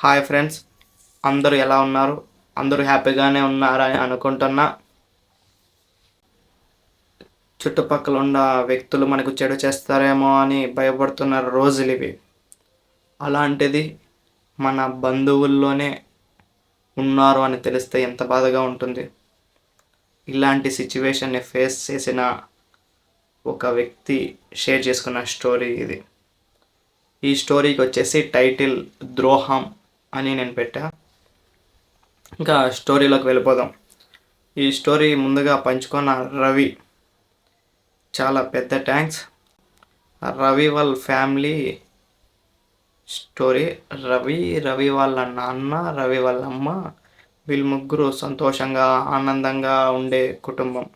Hi friends అందరూ ఎలా ఉన్నారు? అందరూ హ్యాపీగానే ఉన్నారని అనుకుంటున్నా. చుట్టుపక్కల ఉన్న వ్యక్తులు మనకు చెడు చేస్తారేమో అని భయపడుతున్న రోజులు ఇవి. అలాంటిది మన బంధువుల్లోనే ఉన్నారు అని తెలిస్తే ఎంత బాధగా ఉంటుంది. ఇలాంటి సిచ్యువేషన్ని ఫేస్ చేసిన ఒక వ్యక్తి షేర్ చేసుకున్న స్టోరీ ఇది. ఈ స్టోరీకి వచ్చేసి టైటిల్ ద్రోహం. అని నేను పెట్టా. ఇంకా స్టోరీలోకి వెళ్ళిపోదాం. ఈ స్టోరీ ముందుగా పంచుకున్న రవి. చాలా పెద్ద థ్యాంక్స్. రవి వాళ్ళ ఫ్యామిలీ స్టోరీ. రవి రవి వాళ్ళ నాన్న రవి వాళ్ళ అమ్మ. వీళ్ళు ముగ్గురు సంతోషంగా ఆనందంగా ఉండే కుటుంబం.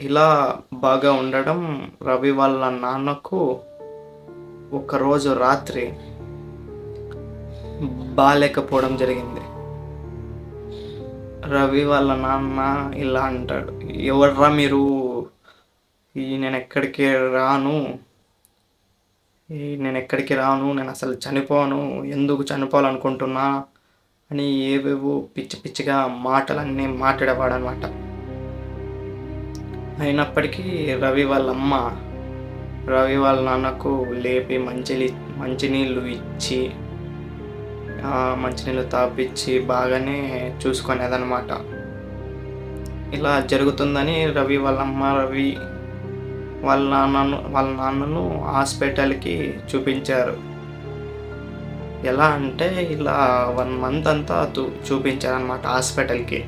ఇలా బాగా ఉండడం రవి వాళ్ళ నాన్నకు ఒకరోజు రాత్రి బాగాలేకపోవడం జరిగింది. రవి వాళ్ళ నాన్న ఇలా అంటాడు ఎవర్రా మీరు? ఈ నేను ఎక్కడికి రాను? ఈ నేను ఎక్కడికి రాను? నేను అసలు చనిపోను? ఎందుకు చనిపోవాలనుకుంటున్నా? అని ఏవేవో పిచ్చి పిచ్చిగా మాటలన్నీ మాట్లాడేవాడు అనమాట అయినప్పటికీ రవి వాళ్ళ అమ్మ రవి వాళ్ళ నాన్నకు లేపి మంచి మంచినీళ్ళు ఇచ్చి మంచినీళ్ళు తాపించి బాగానే చూసుకునేదనమాట ఇలా జరుగుతుందని రవి వాళ్ళ అమ్మ రవి వాళ్ళ నాన్నను వాళ్ళ నాన్నను హాస్పిటల్కి చూపించారు. ఎలా అంటే ఇలా వన్ మంత్ అంతా చూపించారనమాట హాస్పిటల్కి.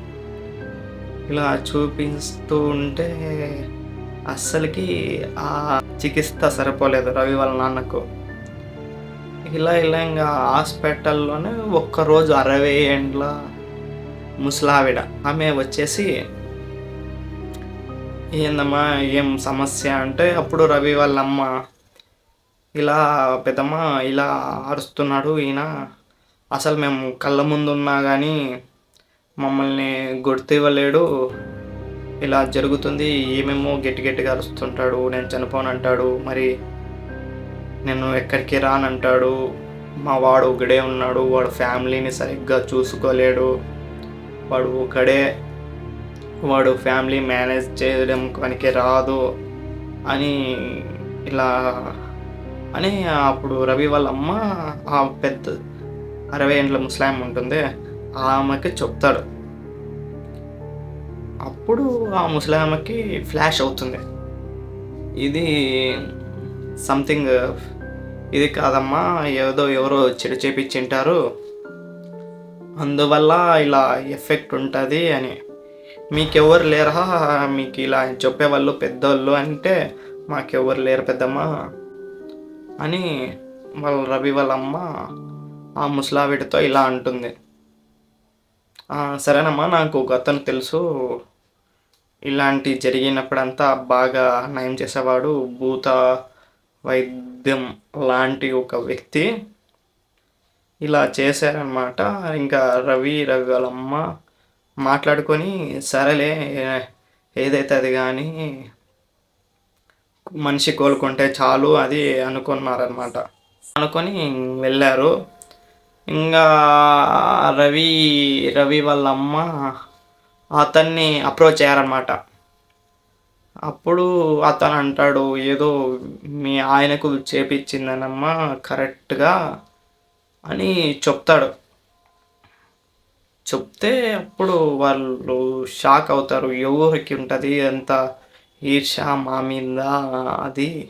ఇలా చూపిస్తూ ఉంటే అస్సలకి ఆ చికిత్స సరిపోలేదు రవి వాళ్ళ నాన్నకు. ఇలా ఇలా ఇంకా హాస్పిటల్లోనే ఒక్కరోజు అరవై ఏండ్ల ముసలావిడ. ఆమె వచ్చేసి ఏందమ్మా ఏం సమస్య? అంటే అప్పుడు రవి వాళ్ళ అమ్మ ఇలా పెద్దమ్మ ఇలా అరుస్తున్నాడు ఈయన అసలు మేము కళ్ళ ముందు ఉన్నా కానీ మమ్మల్ని గుర్తివ్వలేడు. ఇలా జరుగుతుంది ఏమేమో గట్టి గట్టిగా అరుస్తుంటాడు నేను చనిపోనంటాడు మరి నేను ఎక్కడికి రానంటాడు. మా వాడు ఒకడే ఉన్నాడు. వాడు ఫ్యామిలీని సరిగ్గా చూసుకోలేడు. వాడు ఒకడే. వాడు ఫ్యామిలీ మేనేజ్ చేయడం పనికి రాదు అని ఇలా అని అప్పుడు రవి వాళ్ళ అమ్మ ఆ పెద్ద అరవై ఏండ్ల ముస్లాం ఉంటుంది. ఆమెకి చెప్తాడు. అప్పుడు ఆ ముసలామకి ఫ్లాష్ అవుతుంది. ఇది సంథింగ్ uh, ఇది కాదమ్మా ఏదో ఎవరో చెడు చేపించింటారు. అందువల్ల ఇలా ఎఫెక్ట్ ఉంటుంది అని. మీకెవరు లేరా? మీకు ఇలా చెప్పేవాళ్ళు పెద్దోళ్ళు అంటే మాకెవరు లేరు పెద్దమ్మా అని వాళ్ళ రవి వాళ్ళ అమ్మ ఆ ముసలావిడితో ఇలా అంటుంది. సరేనమ్మా నాకు ఒక అతను తెలుసు. ఇలాంటి జరిగినప్పుడంతా బాగా నయం చేసేవాడు భూత వైద్యం లాంటి ఒక వ్యక్తి ఇలా చేశారనమాట ఇంకా రవి రవి వాళ్ళమ్మ మాట్లాడుకొని సరేలే ఏదైతే అది కానీ మనిషి కోలుకుంటే చాలు అది అనుకున్నారనమాట అనుకొని వెళ్ళారు. ఇంకా రవి రవి వాళ్ళ అమ్మ అతన్ని అప్రోచ్ అయ్యారనమాట అప్పుడు అతను అంటాడు ఏదో మీ ఆయనకు చేపించిందనమ్మా కరెక్ట్గా అని చెప్తాడు. చెప్తే అప్పుడు వాళ్ళు షాక్ అవుతారు. ఎవరికి ఉంటుంది? అంత ఈర్ష మా మీద అది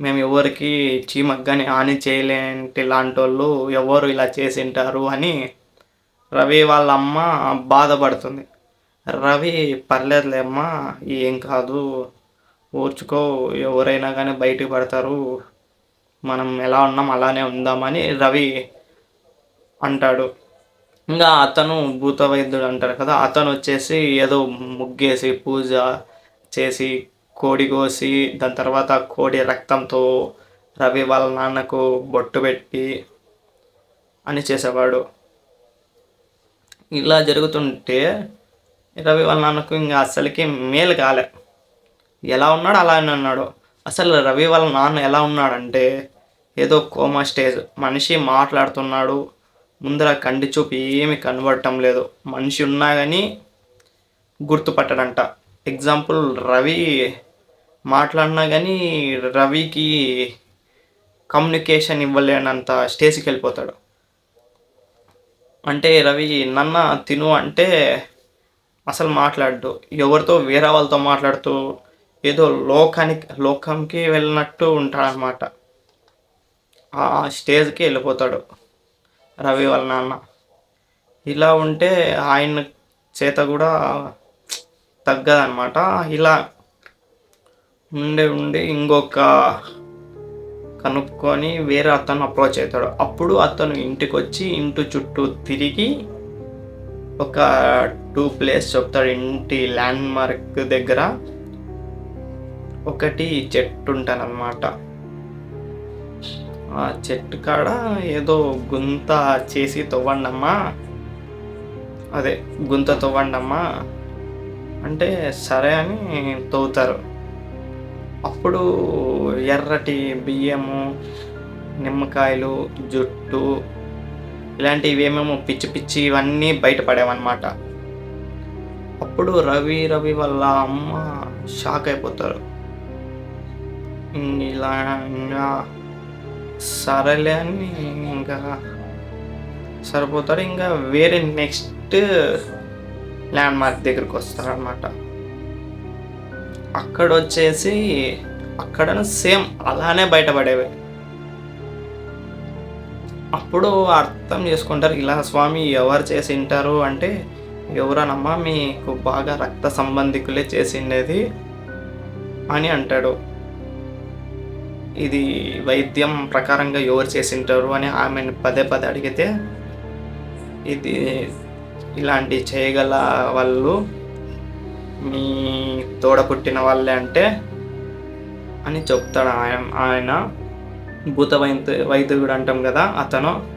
మేము ఎవరికి చీమగ్గాని హాని చేయలేంటి లాంటి వాళ్ళు ఎవరు ఇలా చేసింటారు అని రవి వాళ్ళ అమ్మ బాధపడుతుంది. రవి పర్లేదులే అమ్మ ఏం కాదు. ఓర్చుకో ఎవరైనా కానీ బయటికి పడతారు. మనం ఎలా ఉన్నాం అలానే ఉందామని రవి అంటాడు. ఇంకా అతను భూత వైద్యుడు అంటారు కదా అతను వచ్చేసి ఏదో ముగ్గేసి పూజ చేసి కోడి కోసి దాని తర్వాత కోడి రక్తంతో రవి వాళ్ళ నాన్నకు బొట్టు పెట్టి అని చేసేవాడు. ఇలా జరుగుతుంటే రవి వాళ్ళ నాన్నకు ఇంకా అసలుకి మేలు కాలే. ఎలా ఉన్నాడు అలానే ఉన్నాడు. అసలు రవి వాళ్ళ నాన్న ఎలా ఉన్నాడంటే ఏదో కోమా స్టేజ్. మనిషి మాట్లాడుతున్నాడు. ముందర కంటి చూపు ఏమి కనబడటం లేదు. మనిషి ఉన్నా కానీ గుర్తుపట్టడంట. ఎగ్జాంపుల్ రవి మాట్లాడినా కానీ రవికి కమ్యూనికేషన్ ఇవ్వలేనంత స్టేజ్కి వెళ్ళిపోతాడు. అంటే రవి నన్న తిను అంటే అసలు మాట్లాడు ఎవరితో వేరే వాళ్ళతో మాట్లాడుతూ ఏదో లోకానికి లోకంకి వెళ్ళినట్టు ఉంటాడనమాట ఆ స్టేజ్కి వెళ్ళిపోతాడు రవి వాళ్ళ నాన్న. ఇలా ఉంటే ఆయన చేత కూడా తగ్గదనమాట ఇలా ఉండి ఉండి ఇంకొక కనుక్కొని వేరే అతను అప్రోచ్ అవుతాడు. అప్పుడు అతను ఇంటికి వచ్చి ఇంటి చుట్టూ తిరిగి ఒక టూ ప్లేస్ చెప్తాడు ఇంటి ల్యాండ్ మార్క్ దగ్గర ఒకటి చెట్టు ఉంటానన్నమాట ఆ చెట్టు కాడ ఏదో గుంత చేసి తవ్వండమ్మా. అదే గుంత తవ్వండమ్మా. అంటే సరే అని తవ్వుతారు. అప్పుడు ఎర్రటి బియ్యము నిమ్మకాయలు జుట్టు ఇలాంటివి ఏమేమో పిచ్చి పిచ్చి ఇవన్నీ బయటపడేవన్నమాట. అప్పుడు రవి రవి వల్ల అమ్మ షాక్ అయిపోతారు. ఇలా ఇంకా సరేలే అని ఇంకా సరిపోతారు. ఇంకా వేరే నెక్స్ట్ ల్యాండ్ మార్క్ దగ్గరికి వస్తారనమాట అక్కడ వచ్చేసి అక్కడ సేమ్ అలానే బయటపడేవి. అప్పుడు అర్థం చేసుకుంటారు ఇలా స్వామి ఎవరు చేసి ఉంటారు అంటే ఎవరనమ్మా మీకు బాగా రక్త సంబంధికులే చేసిండేది అని అంటాడు. ఇది వైద్యం ప్రకారంగా ఎవరు చేసింటారు అని ఆమెను పదే పదే అడిగితే ఇది ఇలాంటి చేయగల వాళ్ళు మీ తోడ పుట్టిన వాళ్ళే అంటే అని చెప్తాడు ఆయన ఆయన. భూత వైద్య వైద్యుడు అంటాం కదా అతను.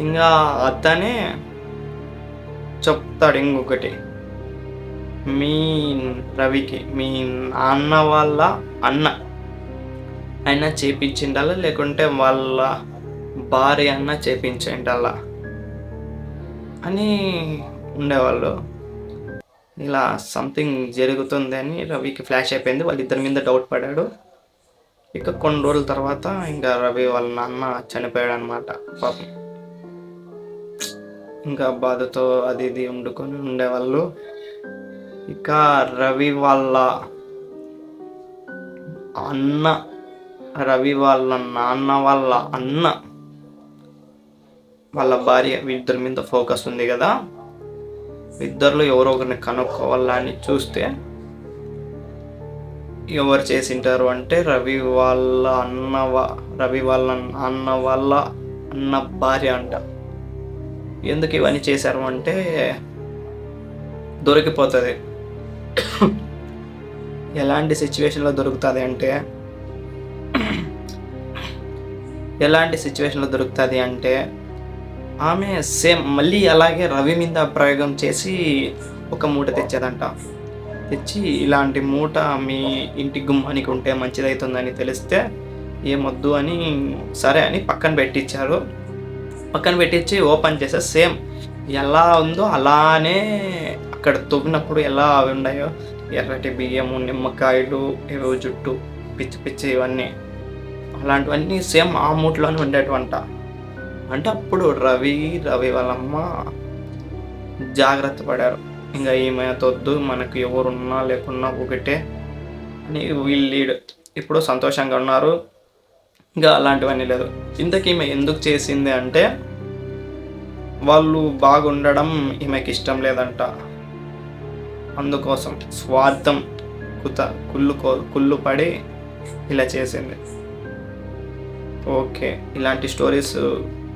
ఇంకా అతనే చెప్తాడు ఇంకొకటి. మీ రవికి మీ నాన్న వాళ్ళ అన్న. అయినా చేపించిండాలా లేకుంటే వాళ్ళ భార్య అన్న చేపించిండాలా అని ఉండేవాళ్ళు. ఇలా సంథింగ్ జరుగుతుంది అని రవికి ఫ్లాష్ అయిపోయింది. వాళ్ళిద్దరి మీద డౌట్ పడాడు ఇక కొన్ని రోజుల తర్వాత ఇంకా రవి వాళ్ళ నాన్న చనిపోయాడు అనమాట పాపం. ఇంకా బాధతో అది ఇది వండుకొని ఉండేవాళ్ళు. ఇక రవి వాళ్ళ అన్న రవి వాళ్ళ నాన్న వాళ్ళ అన్న వాళ్ళ భార్య ఇద్దరి మీద ఫోకస్ ఉంది కదా. ఇద్దరు ఎవరో ఒకరిని కనుక్కోవాలని చూస్తే ఎవరు చేసింటారు అంటే రవి వాళ్ళ అన్న రవి వాళ్ళ అన్న వాళ్ళ అన్న భార్య అంట. ఎందుకు ఇవన్నీ చేశారు అంటే దొరికిపోతుంది. ఎలాంటి సిచ్యువేషన్లో దొరుకుతుంది అంటే ఎలాంటి సిచ్యువేషన్లో దొరుకుతుంది అంటే ఆమె సేమ్ మళ్ళీ అలాగే రవి మీద ప్రయోగం చేసి ఒక మూట తెచ్చేదంట. తెచ్చి ఇలాంటి మూట మీ ఇంటి గుమ్మానికి ఉంటే మంచిదవుతుందని తెలిస్తే ఏమొద్దు అని సరే అని పక్కన పెట్టించారు పక్కన పెట్టించి ఓపెన్ చేస్తే సేమ్ ఎలా ఉందో అలానే అక్కడ తవ్వినప్పుడు ఎలా అవి ఉన్నాయో ఎర్రటి బియ్యము నిమ్మకాయలు ఏవో జుట్టు పిచ్చి పిచ్చి ఇవన్నీ. అలాంటివన్నీ సేమ్ ఆ మూట్లోనే ఉండేటువంట. అంటే అప్పుడు రవి రవి వాళ్ళమ్మ జాగ్రత్త పడారు. ఇంకా ఈమె మనకు ఎవరున్నా లేకున్నా ఒకటే అని వీళ్ళు ఇప్పుడు సంతోషంగా ఉన్నారు. ఇంకా అలాంటివన్నీ లేదు. ఇంతకీ ఈమె ఎందుకు చేసింది అంటే వాళ్ళు బాగుండడం ఈమెకి ఇష్టం లేదంట. అందుకోసం స్వార్థం కుత కుళ్ళు కో కుళ్ళు పడి ఇలా చేసింది. ఓకే ఇలాంటి స్టోరీస్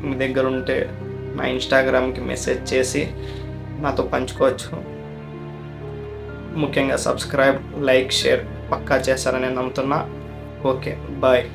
మీ దగ్గర ఉంటే నా ఇన్స్టాగ్రామ్కి మెసేజ్ చేసి నాతో పంచుకోవచ్చు. ముఖ్యంగా సబ్స్క్రైబ్ లైక్ షేర్ పక్కా చేశారని నమ్ముతున్నా. Okay bye.